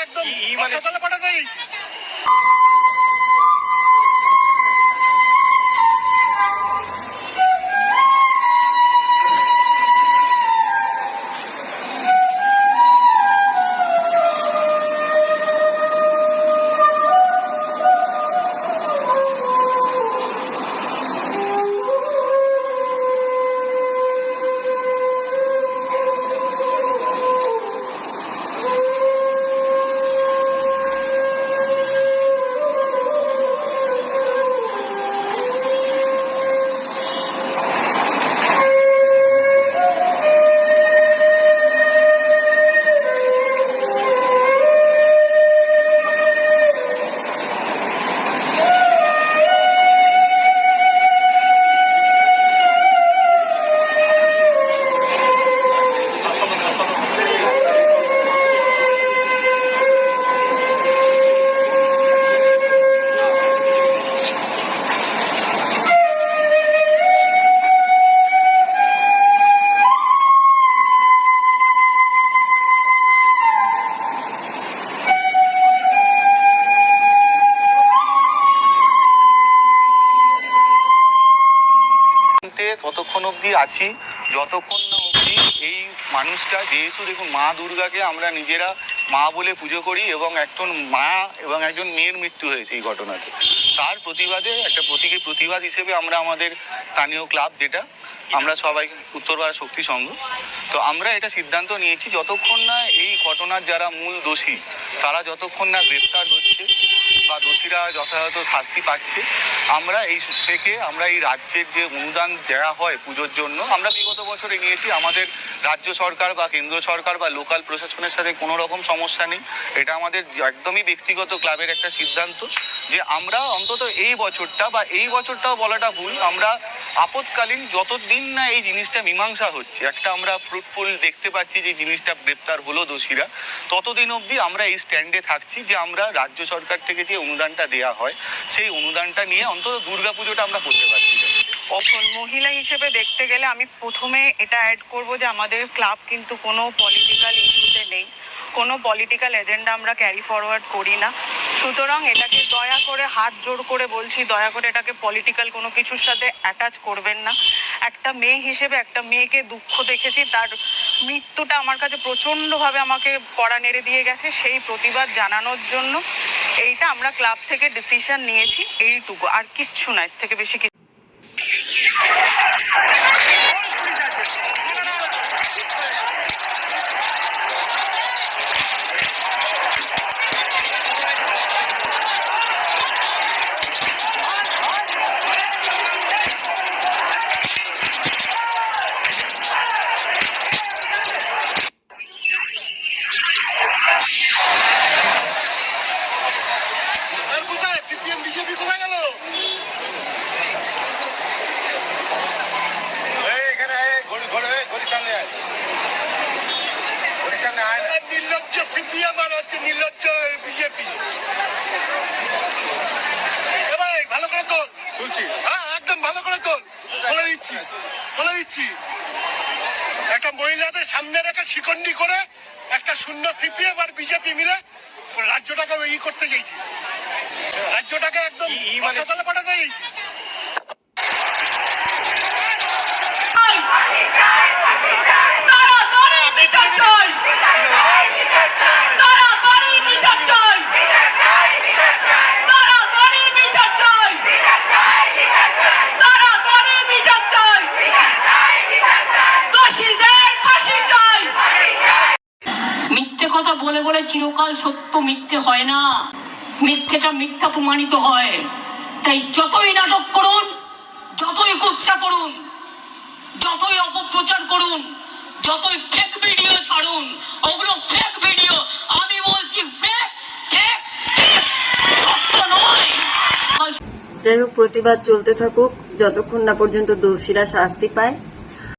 একদম সকালে মানে- পাঠাতে ততক্ষণ অবধি আছি। যতক্ষণ না অবধি এই মানুষটা যেহেতু দেখুন মা দুর্গাকে আমরা নিজেরা মা বলে পুজো করি এবং একজন মা এবং একজন মেয়ের মৃত্যু হয়েছে এই ঘটনাতে। তার প্রতিবাদে, একটা প্রতীকী প্রতিবাদ হিসেবে আমরা আমাদের স্থানীয় ক্লাব যেটা, আমরা সবাই উত্তরপাড়া শক্তি সংঘ। তো আমরা এটা সিদ্ধান্ত নিয়েছি, যতক্ষণ না এই ঘটনার যারা মূল দোষী, তারা যতক্ষণ না গ্রেপ্তার হচ্ছে বা দোষীরা যথাযথ শাস্তি পাচ্ছে, আমরা এই থেকে আমরা এই রাজ্যের যে অনুদান দেওয়া হয় পুজোর জন্য, আমরা বিগত বছরে নিয়েছি আমাদের রাজ্য সরকার বা কেন্দ্র সরকার বা লোকাল প্রশাসনের সাথে কোনো রকম সমস্যা নেই। এটা আমাদের একদমই ব্যক্তিগত ক্লাবের একটা সিদ্ধান্ত যে আমরা অন্তত এই বছরটা বা এই বছরটাও বলাটা ভুল, আমরা আপৎকালীন যতদিন না এই জিনিসটা মীমাংসা হচ্ছে, একটা আমরা ফ্রুটফুল দেখতে পাচ্ছি যে জিনিসটা গ্রেপ্তার হলো দোষীরা, ততদিন অবধি আমরা এই স্ট্যান্ডে থাকছি যে আমরা রাজ্য সরকার থেকে যে অনুদানটা দেওয়া হয়, সেই অনুদানটা নিয়ে অন্তত দুর্গাপুজোটা আমরা করতে পারছি। মহিলা হিসেবে দেখতে গেলে আমি প্রথমে এটা অ্যাড করব যে আমাদের ক্লাব কিন্তু কোনো পলিটিক্যাল ইস্যুতে কোনো পলিটিক্যাল এজেন্ডা আমরা ক্যারি ফরওয়ার্ড করি না। সুতরাং এটাকে দয়া করে হাত জোর করে বলছি, দয়া করে এটাকে পলিটিক্যাল কোনো কিছুর সাথে অ্যাটাচ করবেন না। একটা মেয়ে হিসেবে একটা মেয়েকে দুঃখ দেখেছি, তার মৃত্যুটা আমার কাছে প্রচণ্ডভাবে আমাকে পড়া নেড়ে দিয়ে গেছে, সেই প্রতিবাদ জানানোর জন্য। এইটা আমরা ক্লাব থেকে ডিসিশন নিয়েছি, এইটুকু, আর কিচ্ছু না এর থেকে বেশি কিছু আর কোথায় সিপিএম বিজেপি কোথায় গেল এই এখানে আয়, ঘড়ি ঘড়ি এই, ঘড়ি সামনে আয় নির্লজ্জ সিপিএম আর হচ্ছে নির্লজ্জ বিজেপি। এবার ভালো করে তোল। হ্যাঁ একদম ভালো করে তোল। বলে দিচ্ছি বলে দিচ্ছি। একটা মহিলাদের সামনে রেখে শিকন্ডি করে একটা শূন্য সিপিএম আর বিজেপি মিলে রাজ্যটাকে ই করতে চাইছি। রাজ্যটাকে একদম ই মানে- হাসপাতালে পাঠাতে চাইছি। কথা বলে বলে চিরকাল সত্য মিথ্যে হয় না। মিথ্যেটা মিথ্যা প্রমাণিত হয়। তাই যতই নাটক করুন, যতই কুচ্ছা করুন, যতই অপপ্রচার করুন, যতই ফেক ভিডিও ছাড়ুন, ওগুলো ফেক ভিডিও আমি বলছি ফেক সত্য নয়। যাই হোক, প্রতিবাদ চলতে থাকুক। যতক্ষণ না পর্যন্ত দোষীরা শাস্তি পায়